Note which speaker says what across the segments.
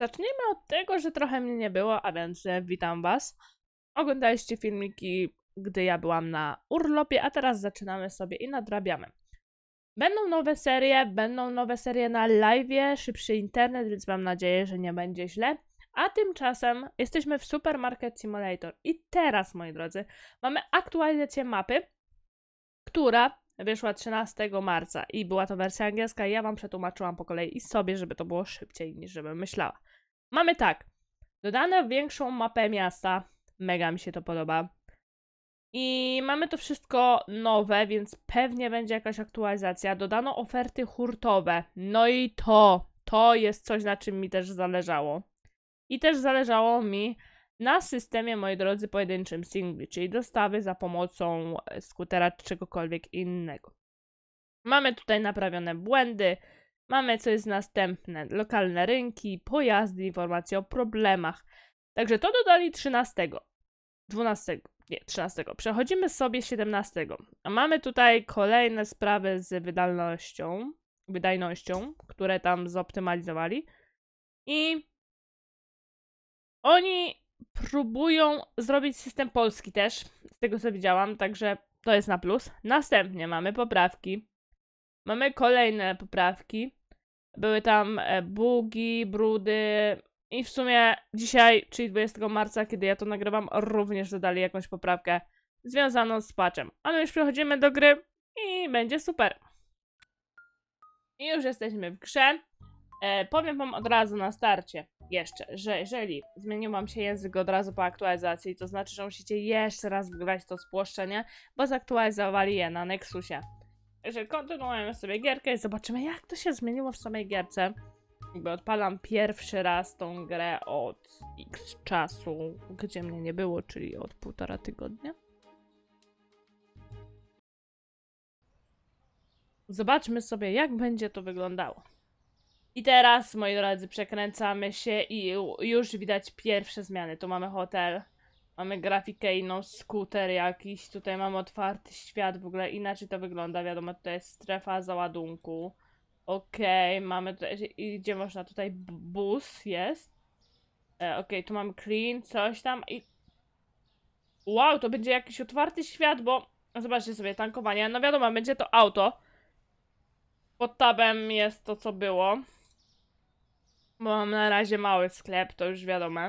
Speaker 1: Zacznijmy od tego, że trochę mnie nie było, a więc e, witam Was. Oglądaliście filmiki, gdy ja byłam na urlopie, a teraz zaczynamy sobie i nadrabiamy. Będą nowe serie, będą nowe serie na live, szybszy internet, więc mam nadzieję, że nie będzie źle. A tymczasem jesteśmy w Supermarket Simulator i teraz, moi drodzy, mamy aktualizację mapy, która wyszła 13 marca i była to wersja angielska ja wam przetłumaczyłam po kolei i sobie, żeby to było szybciej niż żebym myślała. Mamy tak, dodane większą mapę miasta, mega mi się to podoba. I mamy to wszystko nowe, więc pewnie będzie jakaś aktualizacja. Dodano oferty hurtowe. No i to, to jest coś, na czym mi też zależało. I też zależało mi na systemie, moi drodzy, pojedynczym singli, czyli dostawy za pomocą e, skutera czy czegokolwiek innego. Mamy tutaj naprawione błędy, mamy co jest następne, lokalne rynki, pojazdy, informacje o problemach. Także to dodali 13, 12, nie, 13. Przechodzimy sobie 17. A mamy tutaj kolejne sprawy z wydajnością, wydajnością, które tam zoptymalizowali. I oni próbują zrobić system polski też, z tego co widziałam, także to jest na plus. Następnie mamy poprawki. Mamy kolejne poprawki. Były tam e, bugi, brudy i w sumie dzisiaj, czyli 20 marca, kiedy ja to nagrywam, również dodali jakąś poprawkę związaną z patchem. A my już przechodzimy do gry i będzie super. I już jesteśmy w grze. E, powiem wam od razu na starcie jeszcze, że jeżeli zmienił wam się język od razu po aktualizacji, to znaczy, że musicie jeszcze raz wygrać to spłoszczenie, bo zaktualizowali je na Nexusie. Także kontynuujemy sobie gierkę i zobaczymy, jak to się zmieniło w samej gierce. Jakby odpalam pierwszy raz tą grę od x czasu, gdzie mnie nie było, czyli od półtora tygodnia. Zobaczmy sobie, jak będzie to wyglądało. I teraz, moi drodzy, przekręcamy się i ju- już widać pierwsze zmiany. Tu mamy hotel, mamy grafikę inną, skuter jakiś, tutaj mamy otwarty świat, w ogóle inaczej to wygląda. Wiadomo, to jest strefa załadunku. Okej, mamy tutaj, gdzie można tutaj, bus jest. E, Okej, tu mamy clean, coś tam i... Wow, to będzie jakiś otwarty świat, bo... Zobaczcie sobie, tankowanie. No wiadomo, będzie to auto. Pod tabem jest to, co było. Bo mam na razie mały sklep, to już wiadomo.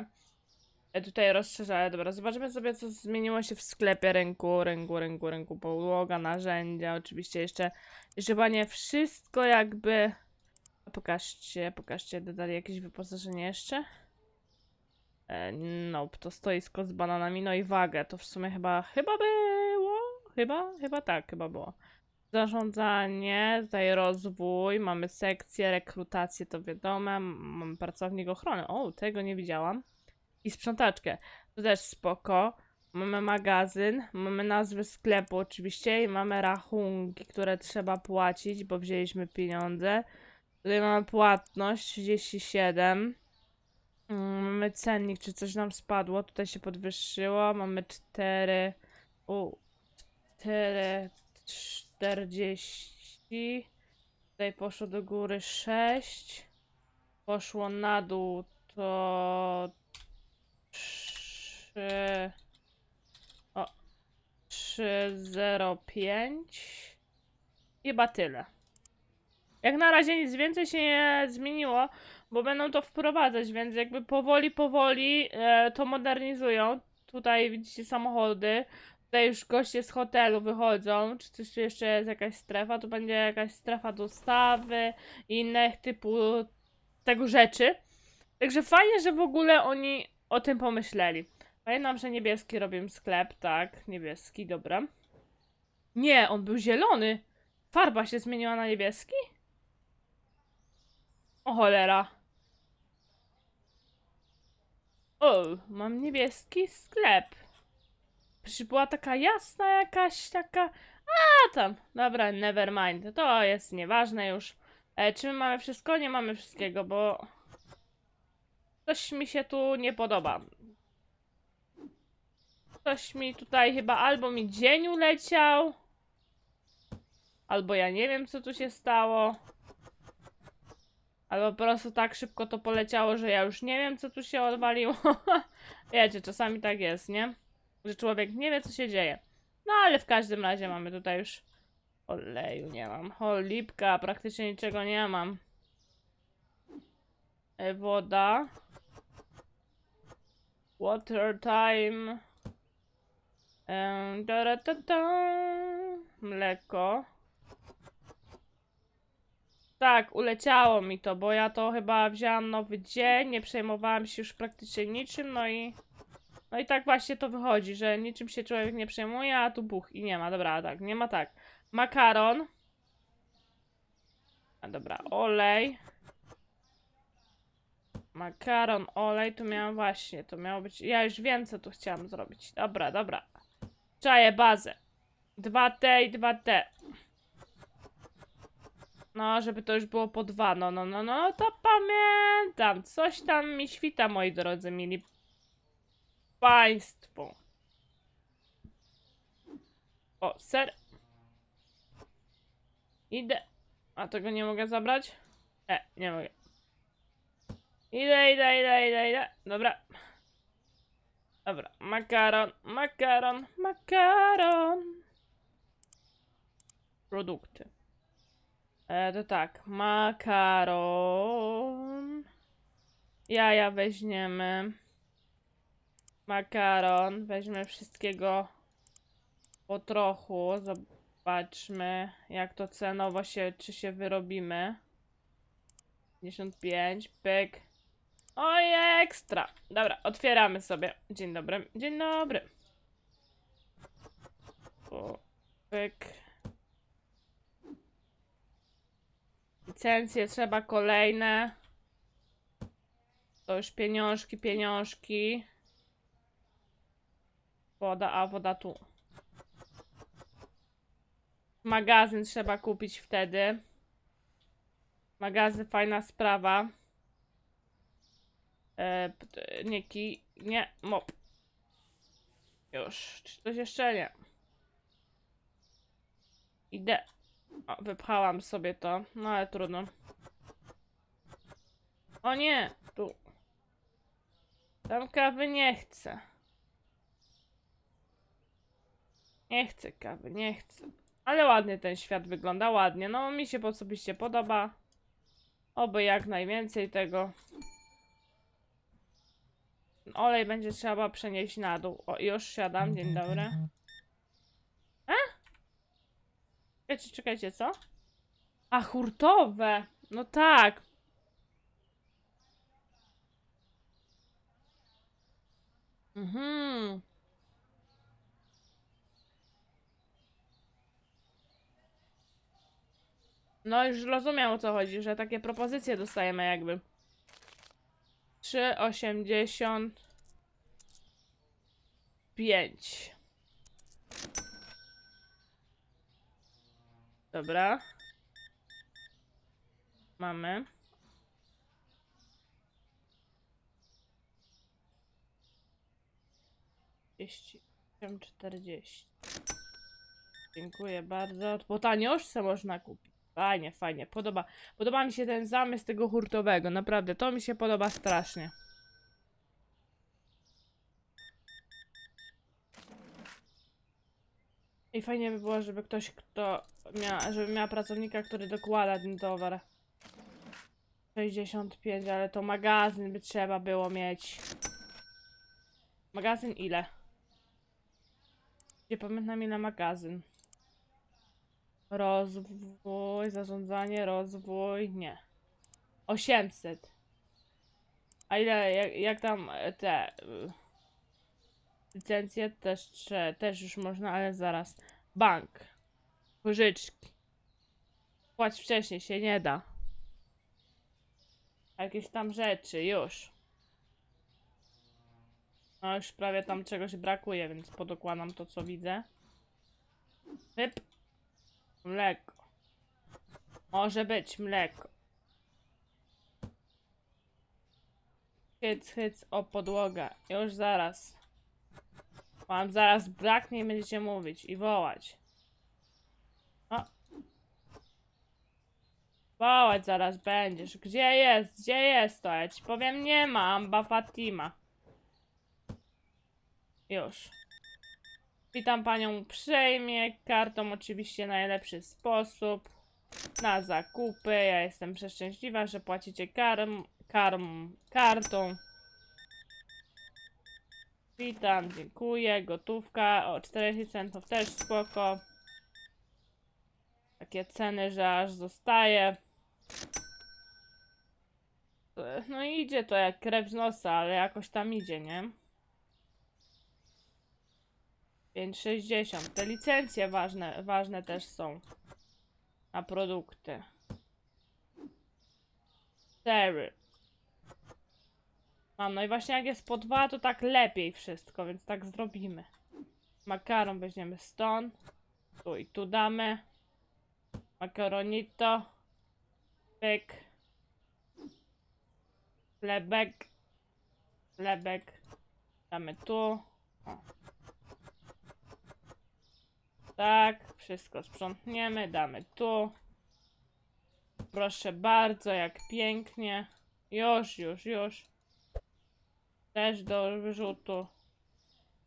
Speaker 1: Tutaj rozszerzałem. Dobra, zobaczymy sobie, co zmieniło się w sklepie rynku, rynku, rynku, rynku, podłoga, narzędzia. Oczywiście jeszcze, jeszcze chyba nie wszystko jakby... Pokażcie, pokażcie, dodali jakieś wyposażenie jeszcze? E, nope, to stoisko z bananami, no i wagę, to w sumie chyba, chyba było? Chyba, chyba tak, chyba było. Zarządzanie, tutaj rozwój, mamy sekcję, rekrutację, to wiadomo, mamy pracownik ochrony, o, tego nie widziałam. I sprzątaczkę, to też spoko. Mamy magazyn, mamy nazwę sklepu oczywiście i mamy rachunki, które trzeba płacić, bo wzięliśmy pieniądze. Tutaj mamy płatność 37. Mm, Mamy cennik, czy coś nam spadło, tutaj się podwyższyło. Mamy 4. U, 4, 40. Tutaj poszło do góry 6. Poszło na dół to 3. O. 305. Chyba tyle. Jak na razie nic więcej się nie zmieniło, bo będą to wprowadzać, więc jakby powoli, powoli e, to modernizują. Tutaj widzicie samochody. Tutaj już goście z hotelu wychodzą, czy coś tu jeszcze jest jakaś strefa, to będzie jakaś strefa dostawy i innych typu tego rzeczy. Także fajnie, że w ogóle oni o tym pomyśleli. Pamiętam, że niebieski robię sklep, tak, niebieski, dobra. Nie, on był zielony. Farba się zmieniła na niebieski? O cholera. O, mam niebieski sklep. Przecież była taka jasna jakaś, taka... A, tam. Dobra, never mind. To jest nieważne już. E, czy my mamy wszystko? Nie mamy wszystkiego, bo... Coś mi się tu nie podoba. Coś mi tutaj chyba albo mi dzień uleciał, albo ja nie wiem, co tu się stało. Albo po prostu tak szybko to poleciało, że ja już nie wiem, co tu się odwaliło. Wiecie, czasami tak jest, nie? Że człowiek nie wie, co się dzieje. No ale w każdym razie mamy tutaj już oleju, nie mam. Cholipka, praktycznie niczego nie mam. E, Woda. Water time. Da, da, da, da. Mleko. Tak, uleciało mi to, bo ja to chyba wzięłam nowy dzień, nie przejmowałam się już praktycznie niczym, no i... No i tak właśnie to wychodzi, że niczym się człowiek nie przejmuje, a tu buch i nie ma, dobra, tak, nie ma tak. Makaron. A dobra, olej. Makaron, olej, tu miałam właśnie, to miało być... Ja już wiem, co tu chciałam zrobić. Dobra, dobra. Czaję bazę. 2T i 2T. No, żeby to już było po dwa. No, no, no, no, to pamiętam. Coś tam mi świta, moi drodzy, mili państwo. O, ser. Idę. A tego nie mogę zabrać? E, nie mogę. Idę, idę, idę, idę, idę. Dobra. Dobra, makaron, makaron, makaron. Produkty. E, to tak, makaron. Jaja weźmiemy. Makaron. Weźmy wszystkiego po trochu. Zobaczmy, jak to cenowo się, czy się wyrobimy. 55, pyk. Oj, ekstra. Dobra, otwieramy sobie. Dzień dobry. Dzień dobry. Pyk. Licencje trzeba kolejne. To już pieniążki, pieniążki. Woda, a woda tu. Magazyn trzeba kupić wtedy. Magazyn, fajna sprawa. E, t- nie ki, nie, mop. Już, czy coś jeszcze nie? Idę. O, wypchałam sobie to, no ale trudno. O nie, tu. Tam kawy nie chcę. Nie chcę kawy, nie chcę. Ale ładnie ten świat wygląda, ładnie. No mi się osobiście podoba. Oby jak najwięcej tego. Olej będzie trzeba przenieść na dół. O, już siadam, dzień dobry. A? Czekajcie, czekajcie, co? A, hurtowe! No tak. Mhm. No już rozumiem o co chodzi, że takie propozycje dostajemy jakby. 3,85. Dobra. Mamy. Czterdzieści. Dziękuję bardzo. Po tanioszce można kupić. Fajnie, fajnie. Podoba, podoba mi się ten zamysł tego hurtowego. Naprawdę, to mi się podoba strasznie. I fajnie by było, żeby ktoś, kto miał, żeby miała pracownika, który dokłada ten towar. 65, ale to magazyn by trzeba było mieć. Magazyn ile? Nie pamiętam ile magazyn. Rozwój, zarządzanie, rozwój, nie. 800. A ile, jak, jak tam e, te y, licencje też, też już można, ale zaraz. Bank. Pożyczki. Płać wcześniej się nie da. Jakieś tam rzeczy, już. No już prawie tam czegoś brakuje, więc podokładam to co widzę. Hyp. Mleko. Może być mleko. Hyc, hyc o podłogę. Już zaraz. Wam zaraz braknie i będziecie mówić i wołać. O. Wołać zaraz będziesz. Gdzie jest? Gdzie jest to? Ja ci powiem, nie ma. Amba Fatima. Już. Witam panią uprzejmie. Kartą oczywiście najlepszy sposób. Na zakupy. Ja jestem przeszczęśliwa, że płacicie karm, karm, kartą. Witam, dziękuję. Gotówka. O, 40 centów też spoko. Takie ceny, że aż zostaje. No idzie to jak krew z nosa, ale jakoś tam idzie, nie? 5,60. Te licencje ważne, ważne też są na produkty. Sery. Mam, no i właśnie jak jest po dwa, to tak lepiej wszystko, więc tak zrobimy. Makaron weźmiemy stąd. Tu i tu damy. Makaronito. Pyk. Chlebek. Chlebek. Damy tu. Tak, wszystko sprzątniemy, damy tu. Proszę bardzo, jak pięknie. Już, już, już. Też do wyrzutu.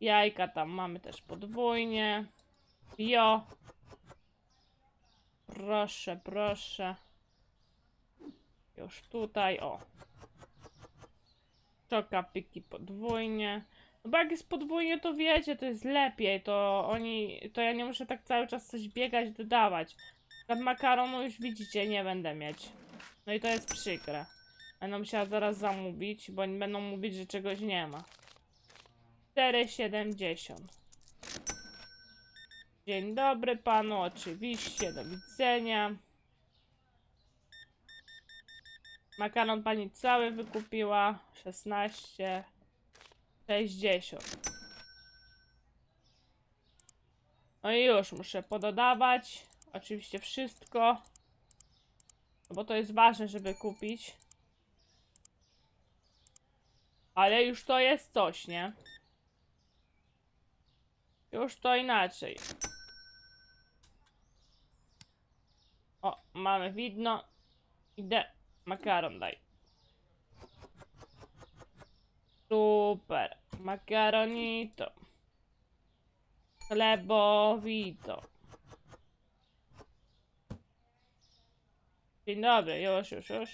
Speaker 1: Jajka tam mamy też podwójnie. Jo. Proszę, proszę. Już tutaj, o. Czokapiki podwójnie. No bo jak jest podwójnie, to wiecie, to jest lepiej. To oni, to ja nie muszę tak cały czas coś biegać, dodawać. Na makaronu już widzicie, nie będę mieć. No i to jest przykre. Będę musiała zaraz zamówić, bo będą mówić, że czegoś nie ma. 4,70. Dzień dobry panu, oczywiście, do widzenia. Makaron pani cały wykupiła. 16. 60. No i już muszę pododawać. Oczywiście wszystko. Bo to jest ważne, żeby kupić. Ale już to jest coś, nie? Już to inaczej. O, mamy widno. Idę. Makaron daj. Super. Makaronito. Chlebowito. Dzień dobry, już, już, już.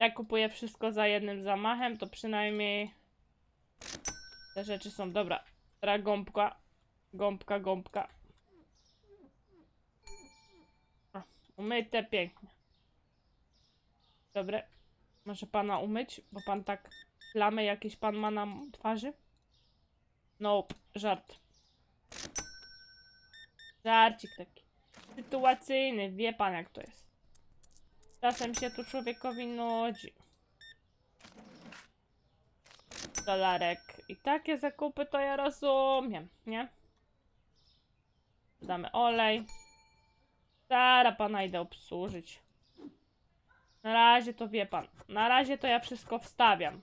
Speaker 1: Jak kupuję wszystko za jednym zamachem, to przynajmniej te rzeczy są dobra. Teraz gąbka. Gąbka, gąbka. Umyte pięknie. Dobre. Może pana umyć, bo pan tak plamy jakieś pan ma na twarzy? No, żart. Żarcik taki. Sytuacyjny, wie pan jak to jest. Czasem się tu człowiekowi nudzi. Dolarek. I takie zakupy to ja rozumiem, nie? Damy olej. Zara pana idę obsłużyć. Na razie to wie pan. Na razie to ja wszystko wstawiam.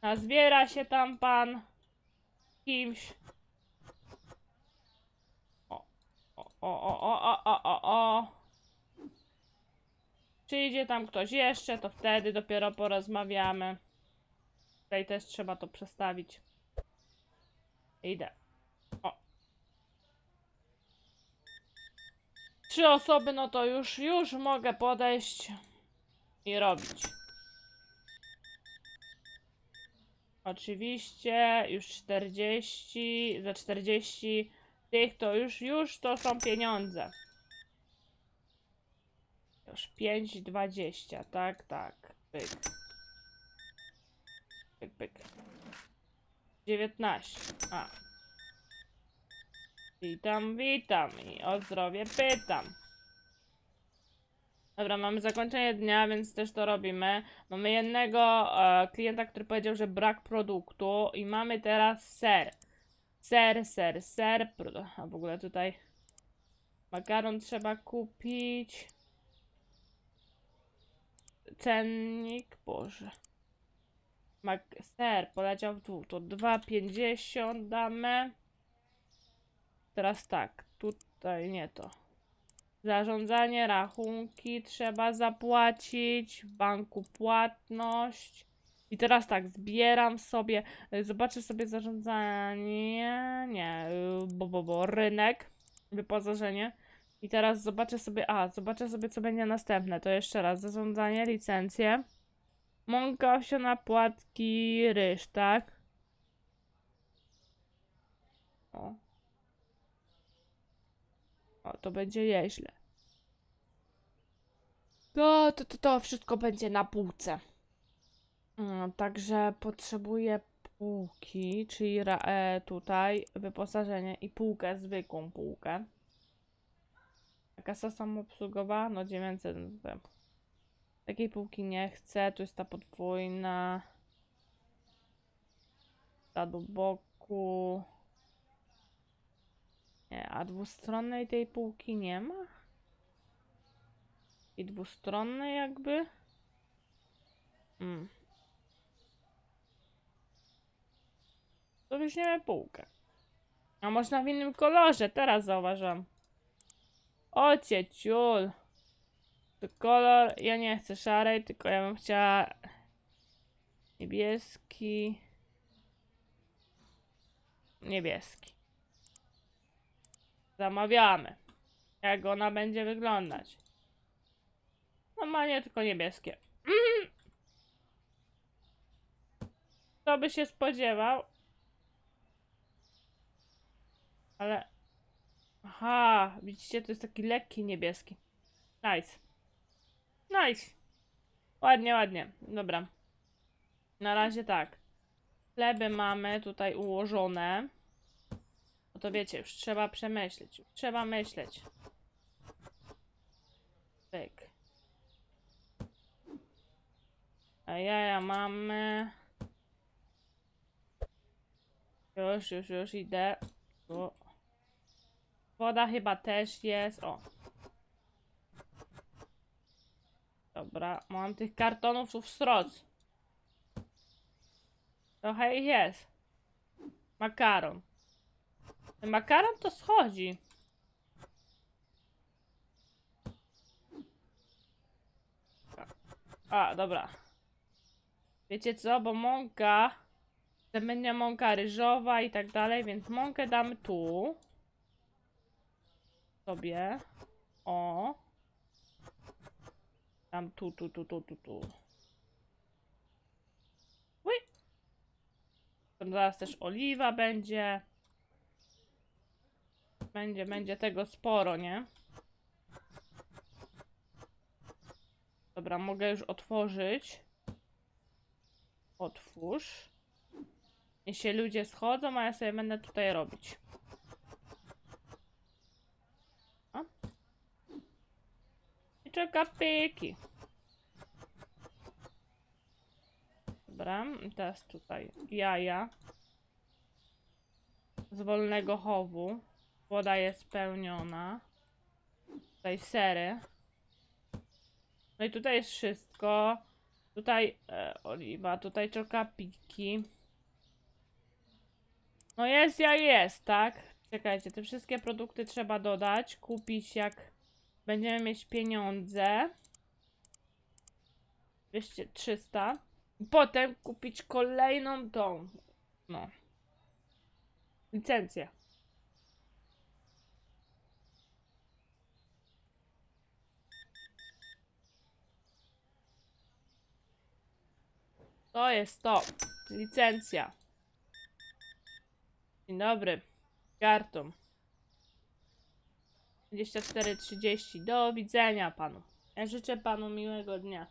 Speaker 1: A zbiera się tam pan kimś. O, o, o, o, o, o, o, o. Przyjdzie tam ktoś jeszcze, to wtedy dopiero porozmawiamy. Tutaj też trzeba to przestawić. Idę. O. Trzy osoby, no to już, już mogę podejść i robić. Oczywiście, już 40, za 40 tych to już, już to są pieniądze. Już 5,20, tak, tak, pyk. Pyk, pyk. 19, a. Witam, witam i o zdrowie pytam. Dobra, mamy zakończenie dnia, więc też to robimy. Mamy jednego e, klienta, który powiedział, że brak produktu i mamy teraz ser. Ser, ser, ser. A w ogóle tutaj makaron trzeba kupić. Cennik, Boże. Mak ser poleciał w dół, to 2,50 damy. Teraz tak, tutaj nie to. Zarządzanie, rachunki trzeba zapłacić, w banku płatność. I teraz tak, zbieram sobie, zobaczę sobie zarządzanie, nie, bo, bo, bo, rynek, wyposażenie. I teraz zobaczę sobie, a, zobaczę sobie, co będzie następne. To jeszcze raz, zarządzanie, licencje. Mąka owsiana, płatki, ryż, tak? O. O, to będzie nieźle. To, to, to, to wszystko będzie na półce. Mm, także potrzebuję półki, czyli e, tutaj wyposażenie i półkę, zwykłą półkę. Kasa samoobsługowa? No 900. wiem. Takiej półki nie chcę. Tu jest ta podwójna. Ta do boku. A dwustronnej tej półki nie ma? I dwustronnej jakby? Mm. To weźmiemy półkę. A można w innym kolorze, teraz zauważyłam. O cieciul. To kolor, ja nie chcę szarej, tylko ja bym chciała niebieski. Niebieski. Zamawiamy. Jak ona będzie wyglądać. Normalnie tylko niebieskie. Mm. Kto by się spodziewał? Ale... Aha, widzicie, to jest taki lekki niebieski. Nice. Nice. Ładnie, ładnie. Dobra. Na razie tak. Chleby mamy tutaj ułożone. No to wiecie, już trzeba przemyśleć. Trzeba myśleć. Pyk. A jaja mamy. Już, już, już idę. Tu. Woda chyba też jest. O. Dobra, mam tych kartonów w sroc. Trochę ich jest. Makaron. Makaron to schodzi. A, dobra. Wiecie co, bo mąka będzie mąka ryżowa i tak dalej, więc mąkę damy tu. Sobie. O. Tam tu, tu, tu, tu, tu, tu. Ui. Tam zaraz też oliwa będzie. Będzie, będzie tego sporo, nie? Dobra, mogę już otworzyć. Otwórz. Niech się ludzie schodzą, a ja sobie będę tutaj robić. O. I czeka pyki. Dobra, teraz tutaj jaja. Z wolnego chowu. Woda jest spełniona. Tutaj sery. No i tutaj jest wszystko. Tutaj e, oliwa, tutaj czokapiki. No jest jak jest, tak? Czekajcie, te wszystkie produkty trzeba dodać, kupić jak będziemy mieć pieniądze. 200, 300. Potem kupić kolejną tą, no, licencję. To jest to. Licencja. Dzień dobry. Karton. 24.30. Do widzenia panu. Ja życzę panu miłego dnia.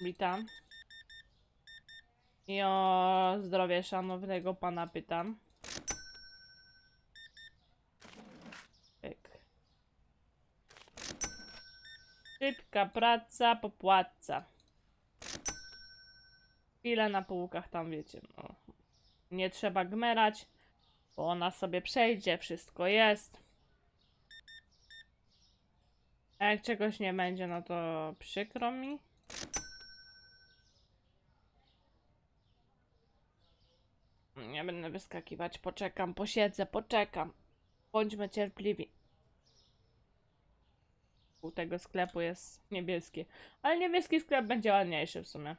Speaker 1: Witam. I o zdrowie szanownego pana pytam. Ciężka praca popłaca. Ile na półkach tam wiecie, no. Nie trzeba gmerać, bo ona sobie przejdzie, wszystko jest. A jak czegoś nie będzie, no to przykro mi. Nie będę wyskakiwać, poczekam, posiedzę, poczekam. Bądźmy cierpliwi. Tego sklepu jest niebieski. Ale niebieski sklep będzie ładniejszy w sumie.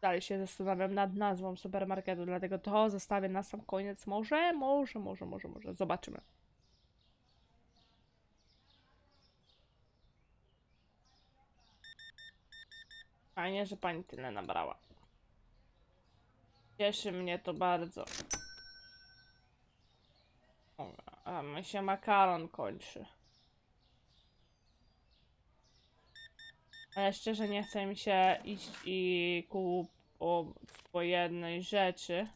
Speaker 1: Dalej się zastanawiam nad nazwą supermarketu, dlatego to zostawię na sam koniec. Może, może, może, może, może. Zobaczymy. Fajnie, że pani tyle nabrała. Cieszy mnie to bardzo. A mi się makaron kończy. Ale szczerze nie chce mi się iść i kup o, po jednej rzeczy.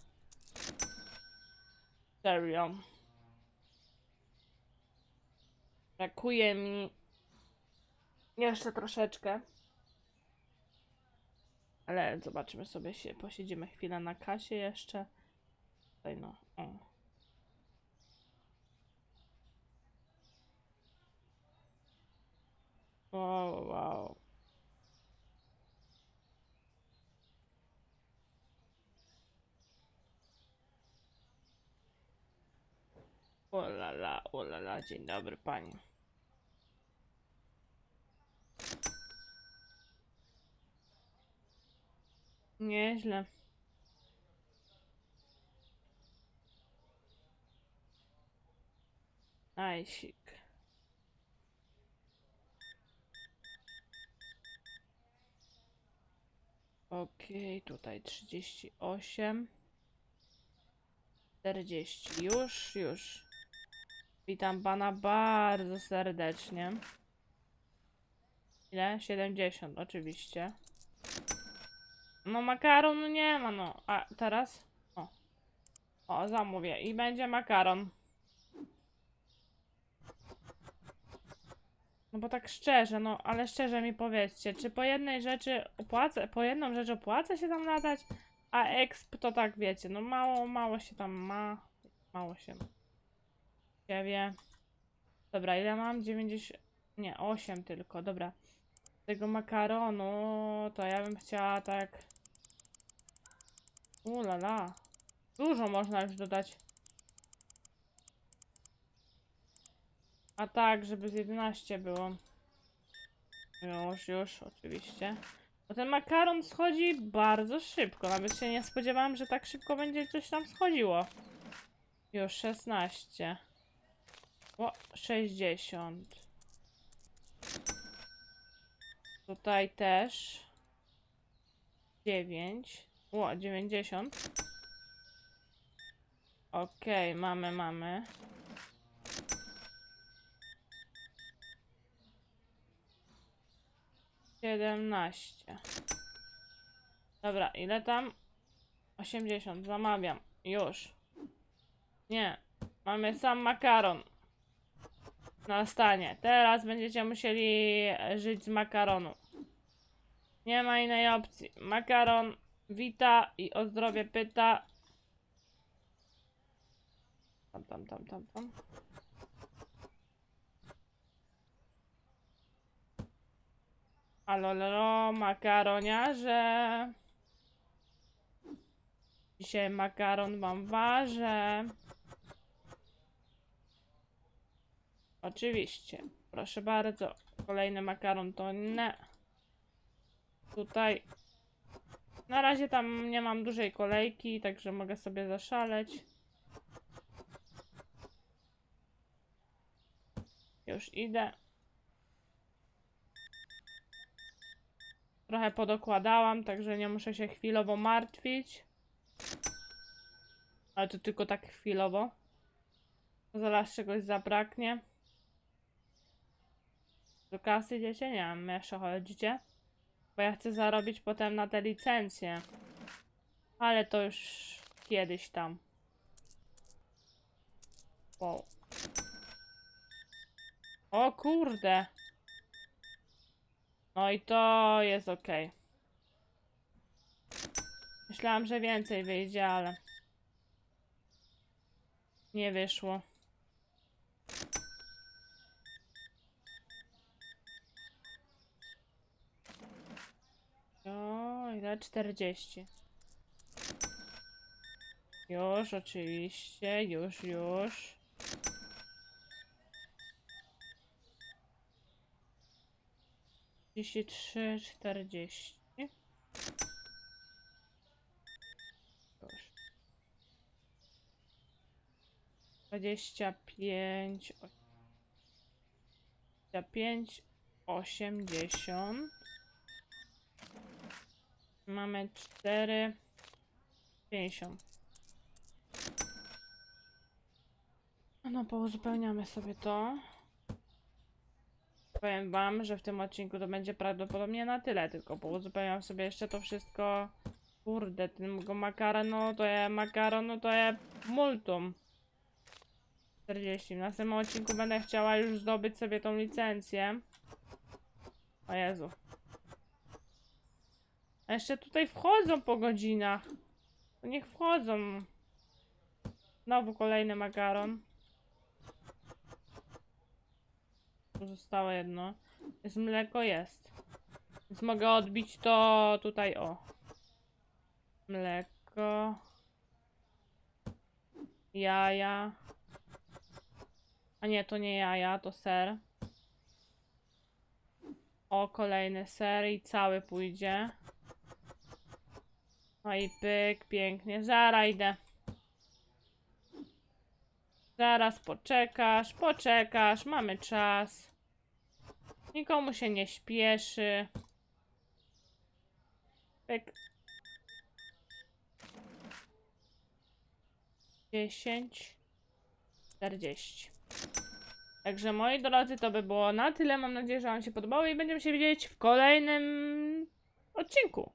Speaker 1: Serio. Brakuje mi jeszcze troszeczkę. Ale zobaczymy sobie się, posiedzimy chwilę na kasie jeszcze. Tutaj no, o. Wow, wow. O la la, o la la, dzień dobry pani. Nieźle. Ajsik. Okej, tutaj 38. 40. Już, już. Witam pana bardzo serdecznie. Ile? 70, oczywiście. No makaron nie ma, no. A teraz? O. O, zamówię. I będzie makaron. No bo tak szczerze, no ale szczerze mi powiedzcie, czy po jednej rzeczy opłaca, po jedną rzecz opłaca się tam latać, a exp to tak wiecie, no mało, mało się tam ma, mało się wie. Dobra, ile mam? 90, nie, 8 tylko, dobra. Tego makaronu, to ja bym chciała tak... Ulala. Dużo można już dodać. A tak, żeby z 11 było. Już, już, oczywiście. Bo ten makaron schodzi bardzo szybko. Nawet się nie spodziewałam, że tak szybko będzie coś tam schodziło. Już 16. O, 60. Tutaj też. 9. O, 90. Okej, mamy, mamy. Siedemnaście. Dobra, ile tam? 80, zamawiam. Już. Nie. Mamy sam makaron. Na stanie. Teraz będziecie musieli żyć z makaronu. Nie ma innej opcji. Makaron wita i o zdrowie pyta. Tam, tam, tam, tam, tam. Alololo, makaroniarze. Dzisiaj makaron wam ważę. Oczywiście. Proszę bardzo. Kolejny makaron to nie. Tutaj. Na razie tam nie mam dużej kolejki, także mogę sobie zaszaleć. Już idę. Trochę podokładałam, także nie muszę się chwilowo martwić. Ale to tylko tak chwilowo. Zaraz czegoś zabraknie. Do kasy idziecie? Nie wiem, jeszcze chodzicie? Bo ja chcę zarobić potem na te licencje. Ale to już kiedyś tam. Wow. O kurde. No i to jest ok. Myślałam, że więcej wyjdzie, ale nie wyszło. Oj, Ile? 40. Już, oczywiście, już, już. Trzydzieści trzy, czterdzieści. Już. Dwadzieścia pięć. Dwadzieścia pięć, osiemdziesiąt. Mamy cztery, pięćdziesiąt. No, pouzupełniamy sobie to. Powiem wam, że w tym odcinku to będzie prawdopodobnie na tyle, tylko pouzupełniam sobie jeszcze to wszystko. Kurde, ten go makaronu to je makaronu to je multum. 40. W następnym odcinku będę chciała już zdobyć sobie tą licencję. O Jezu. A jeszcze tutaj wchodzą po godzinach. To niech wchodzą. Znowu kolejny makaron. Zostało jedno. Jest mleko, jest. Więc mogę odbić to tutaj, o. Mleko. Jaja. A nie, to nie jaja, to ser. O, kolejny ser i cały pójdzie. No i pyk, pięknie. Zara idę. Zaraz poczekasz, poczekasz, mamy czas. Nikomu się nie śpieszy. Pyk. 10, 40. Także moi drodzy, to by było na tyle. Mam nadzieję, że Wam się podobało i będziemy się widzieć w kolejnym odcinku.